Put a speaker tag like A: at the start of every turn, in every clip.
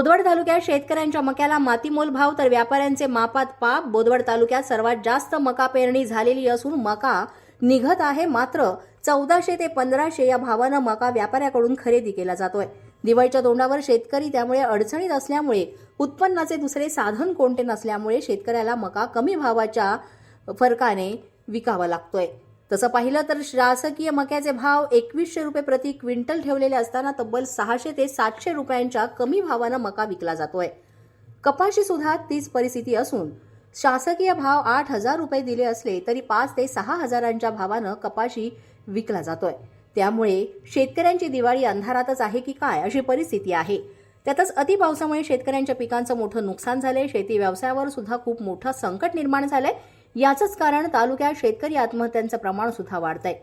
A: बोदवड तालुक्यात शेतकऱ्यांच्या मक्याला मातीमोल भाव तर व्यापाऱ्यांचे मापात पाप. बोदवड तालुक्यात सर्वात जास्त मका पेरणी झालेली असून मका निघत आहे. मात्र चौदाशे ते पंधराशे या भावानं मका व्यापाऱ्याकडून खरेदी केला जातोय. दिवाळीच्या तोंडावर शेतकरी त्यामुळे अडचणीत असल्यामुळे उत्पन्नाचे दुसरे साधन कोणते नसल्यामुळे शेतकऱ्याला मका कमी भावाच्या फरकाने विकावा लागतोय. तसं पाहिलं तर शासकीय मक्याचे भाव एकवीसशे रुपये प्रति क्विंटल ठेवलेले असताना तब्बल सहाशे ते सातशे रुपयांच्या कमी भावानं मका विकला जातोय. कपाशी सुद्धा तीच परिस्थिती असून शासकीय भाव आठ हजार रुपये दिले असले तरी पाच ते सहा हजारांच्या भावानं कपाशी विकला जातोय. त्यामुळे शेतकऱ्यांची दिवाळी अंधारातच आहे की काय अशी परिस्थिती आहे. त्यातच अतिपावसामुळे शेतकऱ्यांच्या पिकांचं मोठं नुकसान झालंय. शेती व्यवसायावर सुद्धा खूप मोठं संकट निर्माण झालंय. याचंच कारण तालुक्यात शेतकरी आत्महत्यांचं प्रमाण सुद्धा वाढतंय.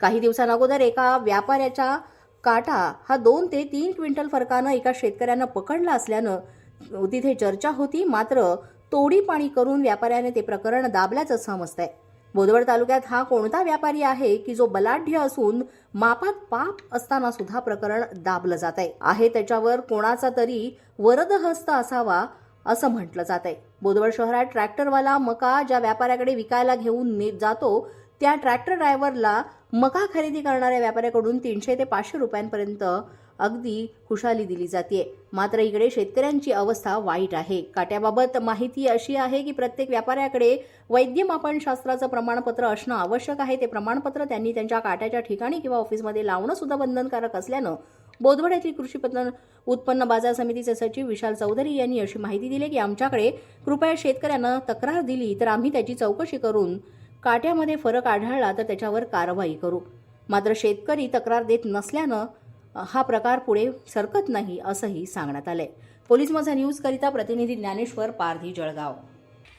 A: काही दिवसांअगोदर एका व्यापाऱ्याच्या काटा हा दोन ते तीन क्विंटल फरकानं एका शेतकऱ्यानं पकडला असल्यानं तिथे चर्चा होती मात्र तोडी पाणी करून व्यापाऱ्याने ते प्रकरण दाबल्याचं समजतंय. बोदवड तालुक्यात हा कोणता व्यापारी आहे की जो बलाढ्य असून मापात पाप असताना सुद्धा प्रकरण दाबलं जात आहे आहे त्याच्यावर कोणाचा तरी वरदहस्त असावा असं म्हटलं जात आहे बोदवड शहरात ट्रॅक्टरवाला मका ज्या व्यापाऱ्याकडे विकायला घेऊन नेत जातो त्या ट्रॅक्टर ड्रायव्हरला मका खरेदी करणाऱ्या व्यापाऱ्याकडून तीनशे ते पाचशे रुपयांपर्यंत अगदी खुशाली दिली जाते मात्र इकडे शेतकऱ्यांची अवस्था वाईट आहे. काट्याबाबत माहिती अशी आहे की प्रत्येक व्यापाऱ्याकडे वैद्यमापन शास्त्राचं प्रमाणपत्र असणं आवश्यक आहे. ते प्रमाणपत्र त्यांनी त्यांच्या काट्याच्या ठिकाणी किंवा ऑफिसमध्ये लावणं सुद्धा बंधनकारक असल्यानं बोदवड येथील कृषी पतन उत्पन्न बाजार समितीचे सचिव विशाल चौधरी यांनी अशी माहिती दिली की आमच्याकडे कृपया शेतकऱ्यांना तक्रार दिली तर आम्ही त्याची चौकशी करून काट्यामध्ये फरक आढळला तर त्याच्यावर कारवाई करू. मात्र शेतकरी तक्रार देत नसल्यानं हा प्रकार पुढे सरकत नाही असंही सांगण्यात आलंय. पोलीस माझा न्यूज करिता प्रतिनिधी ज्ञानेश्वर पारधी जळगाव.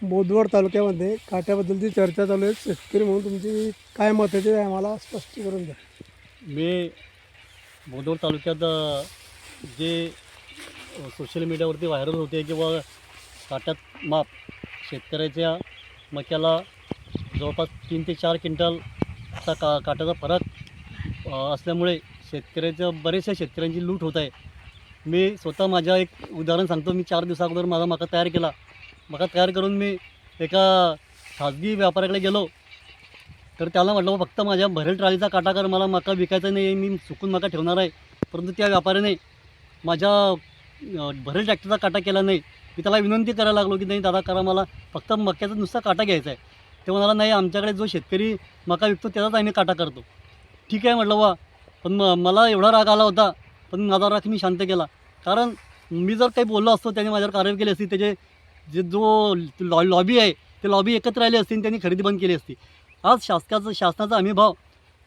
B: बोदवड तालुक्यामध्ये काट्याबद्दलची चर्चा चालू आहे शेतकरी म्हणून तुमची काय मत आहे ते आम्हाला स्पष्टीकरण द्या.
C: मी बोदोड तालुक्यात जे सोशल मीडियावरती व्हायरल होते किंवा काट्यात माप शेतकऱ्याच्या मक्याला जवळपास तीन ते चार क्विंटलचा का काट्याचा फरक असल्यामुळे शेतकऱ्याच्या बरेचशा शेतकऱ्यांची लूट होत आहे. मी स्वतः माझ्या एक उदाहरण सांगतो. मी चार दिवसाअगोदर माझा मका तयार केला. मका तयार करून मी एका खाजगी व्यापाऱ्याकडे गेलो. तर त्याला म्हटलं "बा, फक्त माझ्या भरेल ट्रालीचा काटा कर मला मका विकायचा नाही मी चुकून मका ठेवणार आहे. परंतु त्या व्यापाऱ्याने माझ्या भरेल ट्रॅक्टरचा काटा केला नाही. मी त्याला विनंती करायला लागलो की नाही दादा करा मला फक्त मक्याचा नुसता काटा घ्यायचा आहे. ते म्हणाला नाही आमच्याकडे जो शेतकरी मका विकतो त्याचाच आम्ही काटा करतो. ठीक आहे म्हटलं वा. पण म मला एवढा राग आला होता पण माझा राग मी शांत केला. कारण मी जर काही बोललो असतो त्याने माझ्यावर कारवाई केली असती त्याचे जे जो लॉ लॉबी आहे ते लॉबी एकत्र राहिली असती आणि त्यांनी खरेदी बंद केली असती. आज शासकाचं शासनाचा हमी भाव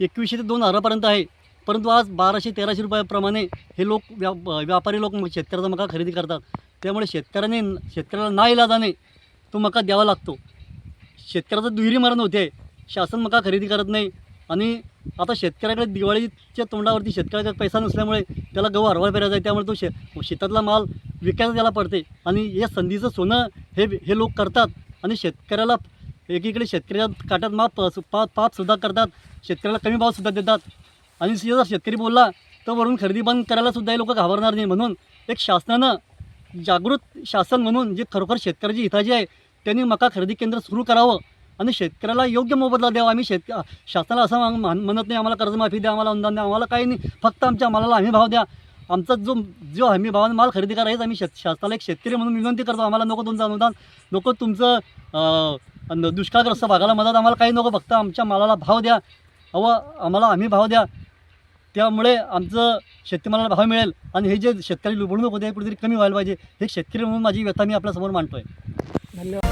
C: एकवीसशे ते दोन हजारापर्यंत आहे. परंतु आज बाराशे तेराशे रुपयाप्रमाणे हे लोक व्या व्यापारी लोक शेतकऱ्याचा मका खरेदी करतात. त्यामुळे शेतकऱ्याने शेतकऱ्याला ना इलाजाने तो मका द्यावा लागतो. शेतकऱ्याचं दुहेरी मरण होते. शासन मका खरेदी करत नाही. आणि आता शेतकऱ्याकडे दिवाळीच्या तोंडावरती शेतकऱ्याकडे पैसा नसल्यामुळे त्याला गहू हरवा फिरायचा आहे. त्यामुळे तो शे शेतातला माल विकायला त्याला पडते. आणि या संधीचं सोनं हे हे लोक करतात. आणि शेतकऱ्याला एकीकडे शेतकऱ्याच्या काट्यात माप पाप पापसुद्धा करतात शेतकऱ्याला कमी भावसुद्धा देतात. आणि जर शेतकरी बोलला तर वरून खरेदी बंद करायला सुद्धा हे लोक घाबरणार नाही. म्हणून एक शासनानं जागृत शासन म्हणून जे खरोखर शेतकऱ्याची हिताची आहे त्यांनी मका खरेदी केंद्र सुरू करावं आणि शेतकऱ्याला योग्य मोबदला द्यावा. आम्ही शेतक शासनाला असं म्हण- म्हणत नाही आम्हाला कर्जमाफी द्या आम्हाला अनुदान द्या आम्हाला काही नाही. फक्त आमच्या मालाला हमी भाव द्या. आमचा जो जो हमी भावाने माल खरेदी करायचा आम्ही शेत शासनाला एक शेतकरी म्हणून विनंती करतो. आम्हाला नको तुमचं अनुदान नको तुमचं दुष्काळग्रस्त भागाला मदत आम्हाला काही नको फक्त आमच्या मालाला भाव द्या. अव आम्हाला आम्ही भाव द्या. त्यामुळे आमचं शेतमालाला भाव मिळेल आणि हे जे शेतकरी लुबडणूक होते हे कुठेतरी कमी व्हायला पाहिजे. हे शेतकरी म्हणून माझी व्यथा मी आपल्यासमोर मांडतो आहे
B: धन्यवाद.